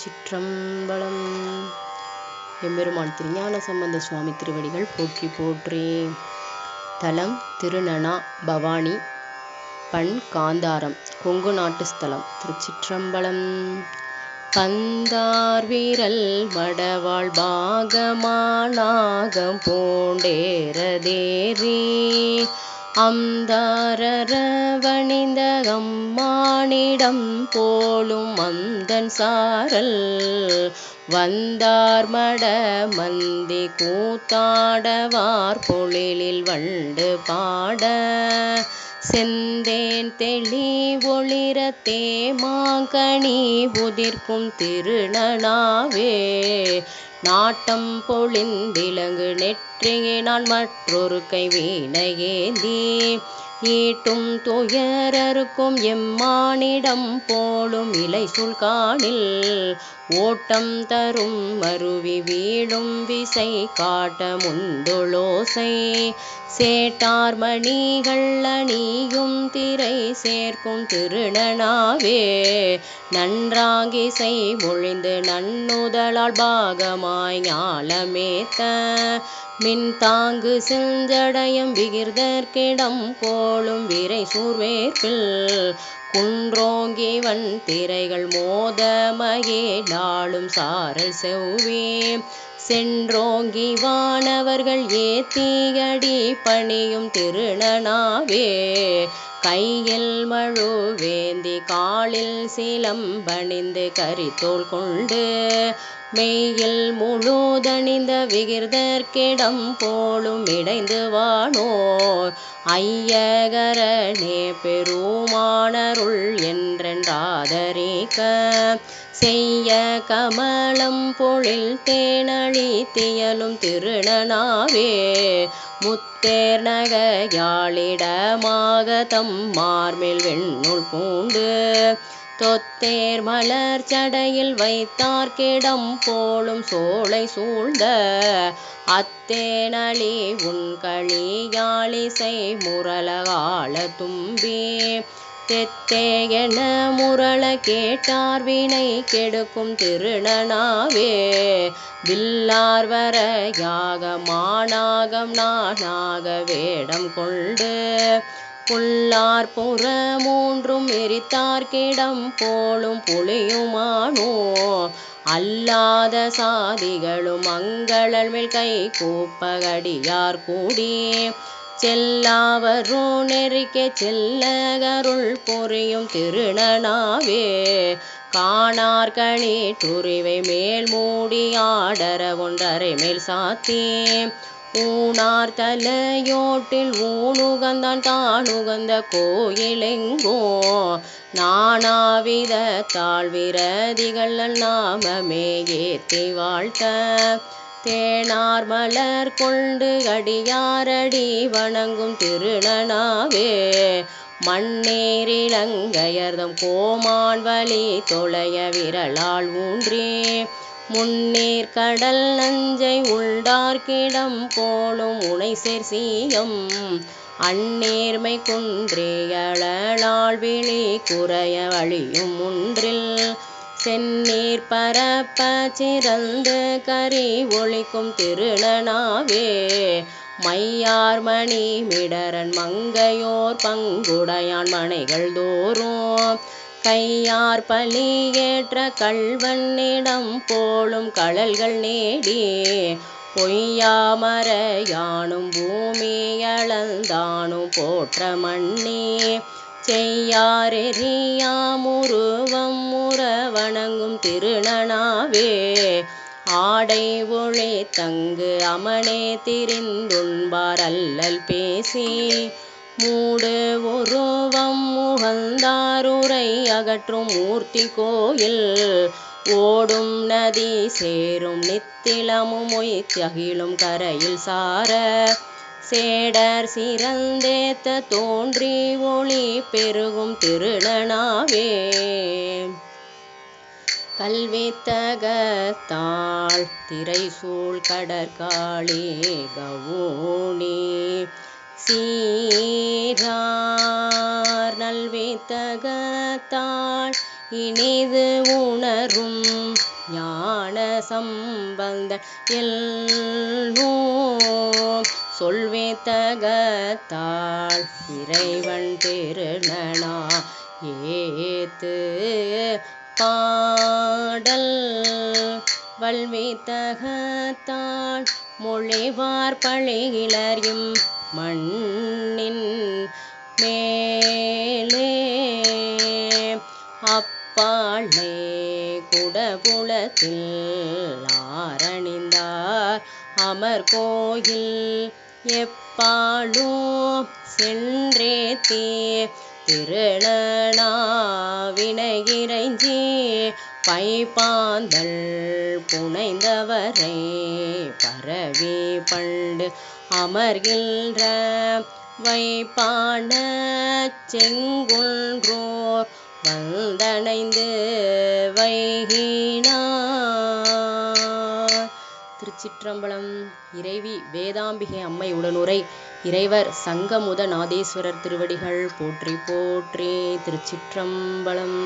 திருச்சிற்றம்பலம் எம்பெருமான் திருஞான சம்பந்த சுவாமி திருவடிகள் போற்றி போற்றி. தலம் திருநனா பவானி பண் காந்தாரம் கொங்கு நாட்டு ஸ்தலம் திருச்சிற்றம்பலம். பந்தார் வீரல் வடவாள் பாகமானாகம் பூண்டேரதேரி அம்தாரவணிந்த அம்மானிடம் போலும் அந்தன் சாரல். வந்தார் மட மந்தி கூத்தாடவார் பொழிலில் வண்டு பாட. செந்தேன் தெளி ஒளிர தேமாங்கனி உதிர்க்கும் திருநனாவே. நாட்டம் பொழிந்திலங்கு நெற்றியினால் மற்றொரு கை வீணையேந்தி. ஈட்டும் துயரருக்கும் எம்மானிடம் போலும் இலை சுல்கானில் ஓட்டம் தரும் மருவி வீழும் விசை காட்ட முந்தொளோசை. சேட்டார் மணிகள் அணியும் திரை சேர்க்கும் திருநனாவே. நன்றாகிசை மொழிந்து நன்னுதலால் பாகமாய் ஞாலமேத்த. மின் தாங்கு செஞ்சடையும் விகிர்தற்கிடம் போலும் விரை சூர்வேற்பில். குன்றோங்கி வன் திரைகள் மோத மகேடாளும் சாரல் செவ்வே. சென்றோங்கி வானவர்கள் ஏத்தியடி பணியும் திருநனாவே. கையில் மழு வேந்தி காலில் சிலம்பணிந்து கரித்தோள் கொண்டு மெய்யில் முழுதணிந்த விகிர்தற்கிடம் போலும் இடைந்து வானோர். ஐயகரணே பெருமானருள் என்றென்றாதரிக்க செய்ய கமலம் பொழில் தேனழி தியலும் திருநனாவே. முத்தேர் நகையாளிடமாக தம் மார்மேல் வெண்ணுள் பூண்டு. தொத்தேர் மலர் சடையில் வைத்தார்க்கிடம் போலும் சோலை சூழ்ந்த. அத்தேனளி உன் களியாளிசை முரளகால தும்பி. தெத்தேயென முரள கேட்டார் வினை கெடுக்கும் திருநனாவே. வில்லார் வர யாக யாகமானாகம் நானாக வேடம் கொண்டு புல்லார் புற மூன்றும் எரித்தார் கிடம் போலும் புலியுமானோ. அல்லாத சாதிகளும் மங்களல் மேல் கை கூப்பகடியார் கூடி செல்லாவரும் நெருக்கே செல்லகருள் பொறியும் திருநனாவே. காணார்கணி துரிவை மேல் மூடி ஆடர ஒன்றரை மேல் சாத்தி. ஊனார் தலையோட்டில் ஊனுகந்தான் தானுகந்த கோயிலெங்கோ. நானாவித தாழ்விரதிகள் நாமமே ஏத்தி வாழ்த்த. தேனார் மலர் கொண்டு அடியாரடி வணங்கும் திருநனாவே. மண்ணேரிலங்கையர்தம் கோமான் வழி தொலைய விரலால் ஊன்றி. முன்னீர் கடல் நஞ்சை உள்டார்க்கிடம் போலும் உனை சேர் சீயம். அந்நேர்மை குன்றியளால் விழி குறைய வழியும் ஒன்றில் செந்நீர் பரப்ப சிறந்து கரி ஒழிக்கும் திருநனாவே மையார் மணி மிடரன் மங்கையோர் பங்குடையான் மனைகள் தோறும். கையார் பலி ஏற்ற கல்வன்னிடம் போலும் கழல்கள் நேடி. பொய்யாமர யானும் பூமியளந்தானும் போற்ற மண்ணே செய்யாரெறியாமுருவம் முற வணங்கும் திருநனாவே. ஆடை ஒளி தங்கு அமனே திரிந்துண்பார் அல்லல் பேசி. மூடு உருவம் முகந்தாருரை அகற்றும் மூர்த்தி கோயில். ஓடும் நதி சேரும் நித்திலமும் மொய்த்தகிலும் கரையில் சார. சேடர் சிறந்தேத்த தோன்றி ஒளி பெருகும் திருளனாவே கல்வித்தகத்தாள் திரைசூழ் கடற்காளி கவுனி சீரார் நல்வித்தகத்தாள் இனிது உணரும் ஞான சம்பந்த எல்லோ சொல்வேத்தகத்தாள் இறைவன் திருநனா ஏத்து பாடல். வல்வித்தகத்தாள் மொழிவார் பழிகிளரியும் மண்ணின் மேலே. அப்பாளே குடபுலத்தில் ஆரணிந்தார் அமர் கோயில் எப்பாலும் சென்றேத்தே திருநனாவினையிறைஞ்சி பைப்பாந்தல் புனைந்தவரை பரவி பண்டு அமர்கின்ற வைப்பான செங்குன்றோர் வந்தணைந்து வைகினார். திருச்சிற்றம்பலம் இறைவி வேதாம்பிகை அம்மை உடனுரை. இறைவர் சங்கமுத நாதேஸ்வரர் திருவடிகள் போற்றி போற்றி திருச்சிற்றம்பலம்.